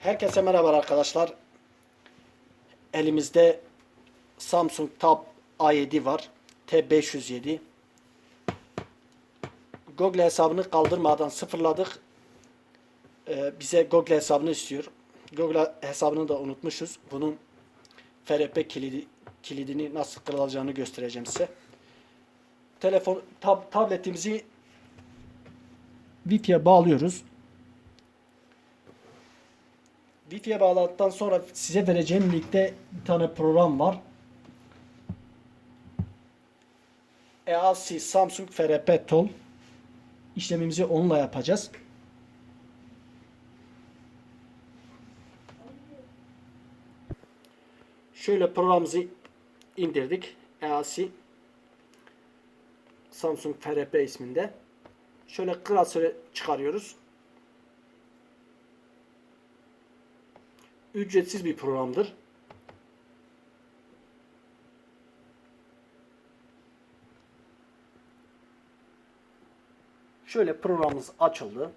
Herkese merhaba arkadaşlar. Elimizde Samsung Tab A7 var. T507. Google hesabını kaldırmadan sıfırladık. Ee, bize Google hesabını istiyor. Google hesabını da unutmuşuz. Bunun FRP kilidi, kilidini nasıl kırılacağını göstereceğim size. Telefon tab, tabletimizi Wi-Fi'ye bağlıyoruz. Wi-Fi'ye bağladıktan sonra size vereceğim linkte bir tane program var. EASI Samsung FRP Tool işlemimizi onunla yapacağız. Şöyle programımızı indirdik. EASI Samsung FRP isminde. Şöyle klasörü çıkarıyoruz. Ücretsiz bir programdır. Şöyle programımız açıldı.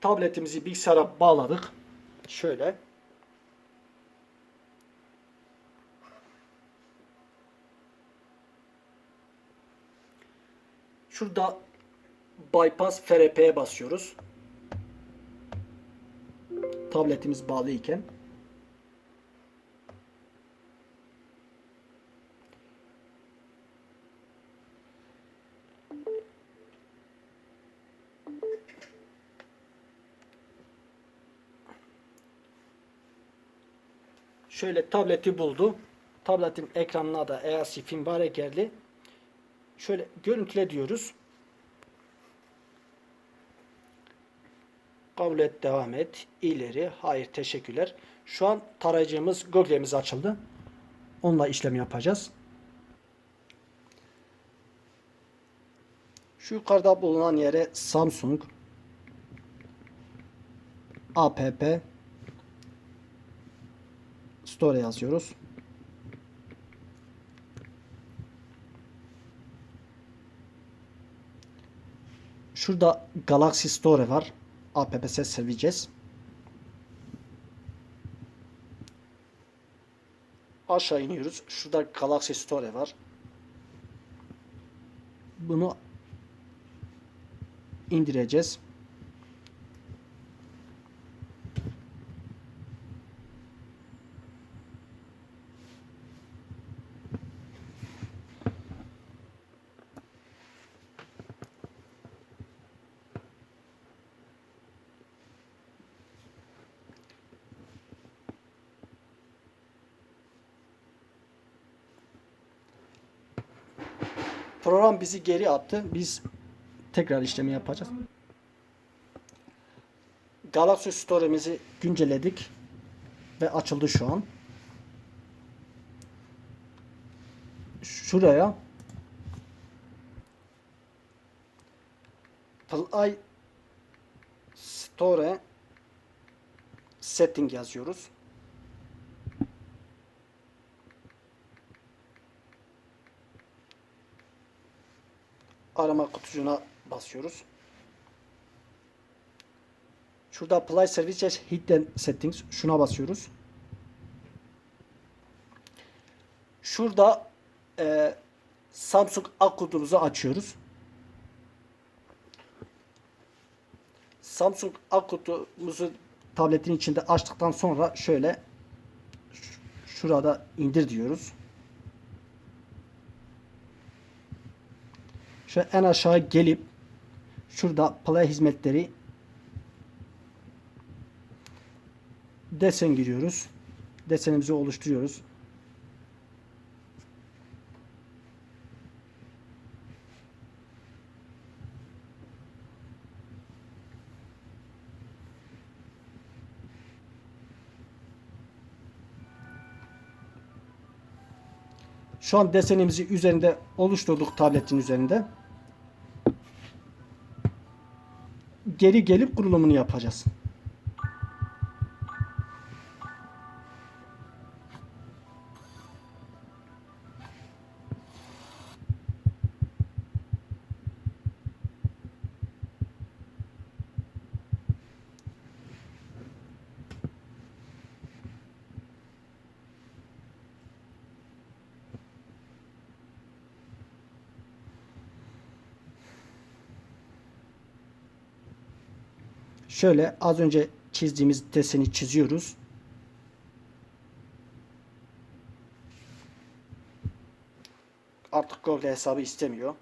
Tabletimizi bilgisayara bağladık. Şöyle. Şurada bypass FRP'ye basıyoruz. Tabletimiz bağlı iken. Şöyle tableti buldu. Tabletin ekranına da EASI Finbare geldi. Şöyle görüntüle diyoruz. Kabul et, devam et, ileri, hayır, teşekkürler. Şu an tarayıcımız, Google'miz açıldı. Onunla işlem yapacağız. Şu yukarıda bulunan yere Samsung app store yazıyoruz. Şurada Galaxy Store var. APPS seveceğiz. Aşağı iniyoruz. Şurada Galaxy Store var. Bunu indireceğiz. Program bizi geri attı. Biz tekrar işlemi yapacağız. Galaxy Store'imizi güncelledik ve açıldı şu an. Şuraya Play Store Setting yazıyoruz. Kutucuğuna basıyoruz. Şurada Apply Services Hidden Settings şuna basıyoruz. Şurada e, Samsung akudumuzu açıyoruz. Samsung akutumuzu tabletin içinde açtıktan sonra şöyle şurada indir diyoruz. Şöyle en aşağı gelip şurada play hizmetleri desen giriyoruz. Desenimizi oluşturuyoruz. Şu an desenimizi üzerinde oluşturduk tabletin üzerinde. Geri gelip kurulumunu yapacağız. Şöyle az önce çizdiğimiz deseni çiziyoruz. Artık Google hesabı istemiyor.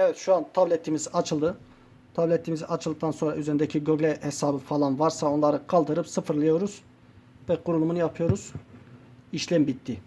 Evet şu an tabletimiz açıldı. Tabletimiz açıldıktan sonra üzerindeki Google hesabı falan varsa onları kaldırıp sıfırlıyoruz ve kurulumunu yapıyoruz. İşlem bitti.